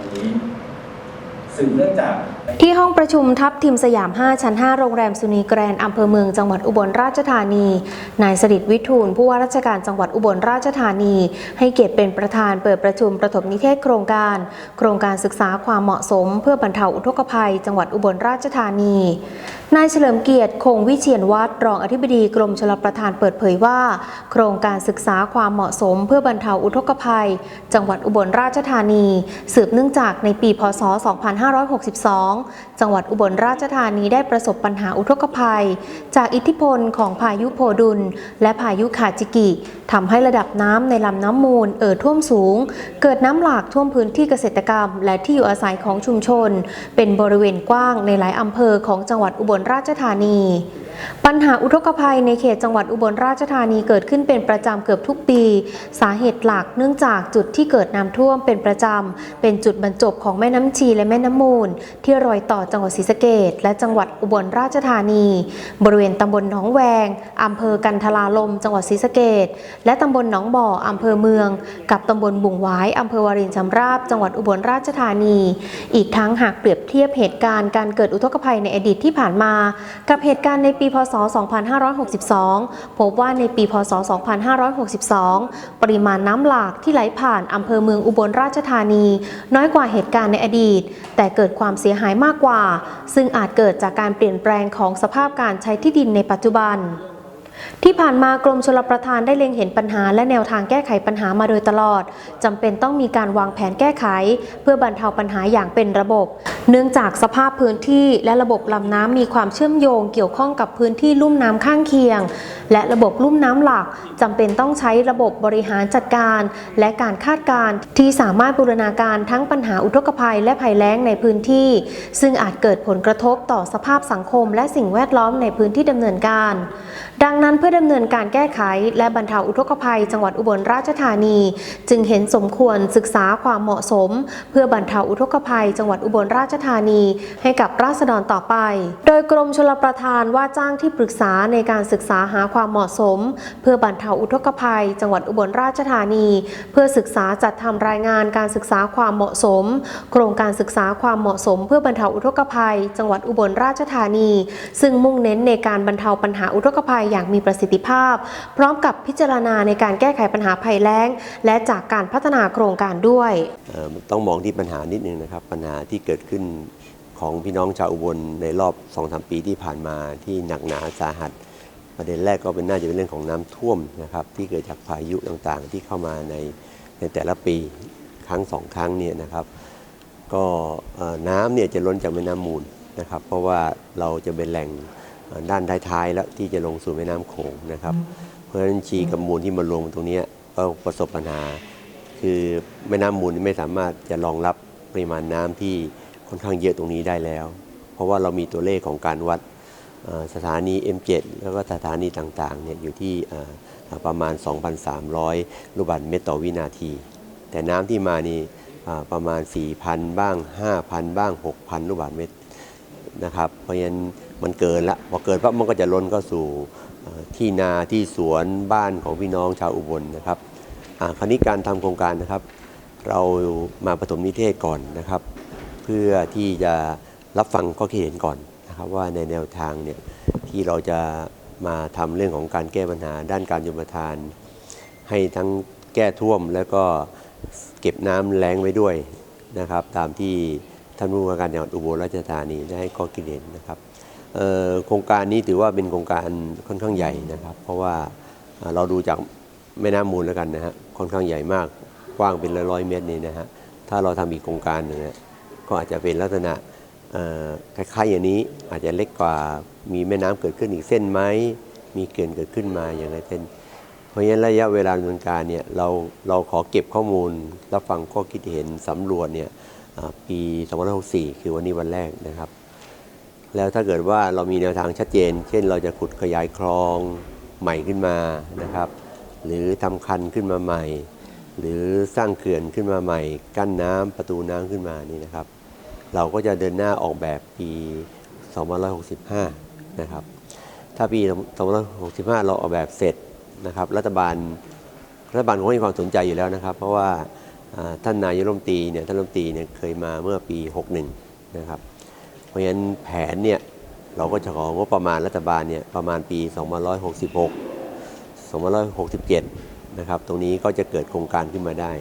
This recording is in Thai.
วันนี้สืบเนื่องจากที่ห้องประชุมทัพทีมสยาม 5 ชั้น 5 โรงแรมสุนีแกรนด์อำเภอเมืองจังหวัดอุบลราชธานี นายสริดวิทูลผู้ว่าราชการจังหวัดอุบลราชธานี ให้เกียรติเป็นประธานเปิดประชุมประถมนิเทศโครงการ โครงการศึกษาความเหมาะสม เพื่อบรรเทาอุทกภัย จังหวัดอุบลราชธานี นายเฉลิมเกียรติคงวิเชียนวัตรรองอธิบดีกรมชลประทานเปิดเผยว่า โครงการศึกษาความเหมาะสมเพื่อบรรเทาอุทกภัย จังหวัดอุบลราชธานี สืบเนื่องจากในปีพศ 2562 จังหวัดอุบลราชธานีได้ประสบปัญหาอุทกภัย จากอิทธิพลของพายุโพดุล และพายุคาจิกิทำให้ระดับน้ำในลำน้ำมูลเอ่อท่วมสูง เกิดน้ำหลากท่วมพื้นที่เกษตรกรรม และที่อยู่อาศัยของชุมชน เป็นบริเวณกว้างในหลายอำเภอของจังหวัดอุบลราชธานี ปัญหาอุทกภัยในเขตจังหวัดอุบลราชธานีเกิดขึ้นเป็นประจำเกือบทุกปี สาเหตุหลักเนื่องจากจุดที่เกิดน้ำท่วมเป็นประจำ เป็นจุดบรรจบของแม่น้ำชีและแม่น้ำมูล ที่รอยต่อจังหวัดศรีสะเกษและจังหวัดอุบลราชธานี บริเวณตำบลหนองแวงอำเภอกันทลาลม จังหวัดศรีสะเกษและตำบลหนองบ่ออำเภอเมือง กับตำบลบุ่งหวายอำเภอวารินชำราบ จังหวัดอุบลราชธานี อีกทั้งหากเปรียบเทียบเหตุการณ์การเกิดอุทกภัยในอดีตที่ผ่านมา กับเหตุการณ์ในปีีพศ 2562 พบว่าในปีพศ 2562 ปริมาณน้ำหลากที่ไหลผ่านอำเภอเมืองอุบลราชธานี น้อยกว่าเหตุการณ์ในอดีต แต่เกิดความเสียหายมากกว่า ซึ่งอาจเกิดจากการเปลี่ยนแปลงของสภาพการใช้ที่ดินในปัจจุบัน ที่ผ่านมากรมชลประทานได้เล็งเห็นปัญหาและแนวทางแก้ไขปัญหามาโดยตลอดจำเป็นต้องมีการวางแผนแก้ไข เพื่อบรรเทาปัญหาอย่างเป็นระบบ เนื่องจากสภาพพื้นที่และระบบลำน้ำมีความเชื่อมโยงเกี่ยวข้องกับพื้นที่ลุ่มน้ำข้างเคียง และระบบลุ่มน้ำหลักจำเป็นต้องใช้ระบบบริหารจัดการ และการคาดการณ์ที่สามารถบูรณาการทั้งปัญหาอุทกภัยและภัยแล้งในพื้นที่ ซึ่งอาจเกิดผลกระทบต่อสภาพสังคม และสิ่งแวดล้อมในพื้นที่ดำเนินการ ดังนั้นนั้นเพื่อดำเนินการแก้ไข และบรรเทาอุทกภัย จังหวัดอุบลราชธานี จึงเห็นสมควรศึกษาความเหมาะสม เพื่อบรรเทาอุทกภัย จังหวัดอุบลราชธานี ให้กับราษฎรต่อไป โดยกรมชลประทานว่าจ้างที่ปรึกษาในการศึกษาหาความเหมาะสม เพื่อบรรเทาอุทกภัย จังหวัดอุบลราชธานี เพื่อศึกษาจัดทำรายงานการศึกษาความเหมาะสม โครงการศึกษาความเหมาะสม เพื่อบรรเทาอุทกภัย จังหวัดอุบลราชธานี ซึ่งมุ่งเน้นในการบรรเทาปัญหาอุทกภัยอย่างมีประสิทธิภาพ พร้อมกับพิจารณาในการแก้ไขปัญหาภัยแล้ง และจากการพัฒนาโครงการด้วยต้องมองที่ปัญหานิดนึงนะครับ ปัญหาที่เกิดขึ้นของพี่น้องชาวอุบลในรอบ2อสปีที่ผ่านมาที่หนักหนาสาหัส ประเด็นแรกก็เป็นน่าจะเป็นเรื่องของน้ำท่วมนะครับที่เกิดจากพายุต่างๆ ที่เข้ามาในในแต่ละปีครั้งสองครั้งเนี่ยนะครับ ก็น้ำเนี่ยจะล้นจากแม่น้ำมูลนะครับ เพราะว่าเราจะเป็นแหล่ง ด้านท้ายๆแล้วที่จะลงสู่แม่น้ำโขงนะครับ เพราะฉะนั้นชีกับมูลที่มารวมตรงเนี้ยก็ประสบปัญหา คือแม่น้ำมูลไม่สามารถจะรองรับปริมาณน้ำที่ค่อนข้างเยอะตรงนี้ได้แล้ว เพราะว่าเรามีตัวเลขของการวัดเอ่อสถานี M7 แล้วก็สถานีต่างๆเนี่ยอยู่ที่เอ่อประมาณ 2,300 ลูกบาศก์เมตรต่อวินาที แต่น้ำที่มานี่อ่าประมาณ 4,000 บ้าง 5,000 บ้าง 6,000 ลูกบาศก์เมตร นะครับ เพราะฉะนั้น มันเกินละพอเกินปั๊บมันก็จะล้นเข้าสู่ที่นาที่สวนบ้านของพี่น้องชาวอุบลนะครับคราวนี้การทำโครงการนะครับ เรามาปฐมนิเทศก่อนนะครับ เพื่อที่จะรับฟังข้อคิดเห็นก่อนนะครับ ว่าในแนวทางเนี่ยที่เราจะมาทำเรื่องของการแก้ปัญหาด้านการยมทาน ให้ทั้งแก้ท่วมแล้วก็เก็บน้ำแล้งไว้ด้วยนะครับ ตามที่ท่านผู้ว่าการจังหวัดอุบลราชธานีได้ให้ข้อคิดเห็นนะครับ โครงการนี้ถือว่าเป็นโครงการค่อนข้างใหญ่นะครับ เพราะว่าเราดูจากแม่น้ำมูลแล้วกันนะฮะค่อนข้างใหญ่มากกว้างเป็นร้อยๆเมตรนี่นะฮะถ้าเราทำอีกโครงการหนึ่งเนี่ยก็อาจจะเป็นลักษณะคล้ายๆอย่างนี้อาจจะเล็กกว่ามีแม่น้ำเกิดขึ้นอีกเส้นไหมมีเขื่อนเกิดขึ้นมาอย่างไรเช่นเพราะฉะนั้นระยะเวลาดำเนินการเนี่ยเราเราขอเก็บข้อมูลรับฟังข้อคิดเห็นสำรวจเนี่ยอ่าปี2564 คือวันนี้วันแรกนะครับ แล้วถ้าเกิดว่าเรามีแนวทางชัดเจน เช่น เราจะขุดขยายคลองใหม่ขึ้นมานะครับ หรือทำคันขึ้นมาใหม่ หรือสร้างเขื่อนขึ้นมาใหม่ กั้นน้ำประตูน้ำขึ้นมานี่นะครับ เราก็จะเดินหน้าออกแบบปี 2565 นะครับ ถ้าปี 2565 เราออกแบบเสร็จนะครับ รัฐบาลรัฐบาลคงมีความสนใจอยู่แล้วนะครับ เพราะว่าท่านนายรัฐมนตรีเนี่ยท่านรัฐมนตรีเนี่ยเคยมาเมื่อปี 61 นะครับ เพราะฉะนั้นแผนเนี่ยเราก็จะของงบประมาณรัฐบาลเนี่ยประมาณปี 2566 2567 นะครับ ตรงนี้ก็จะเกิดโครงการขึ้นมาได้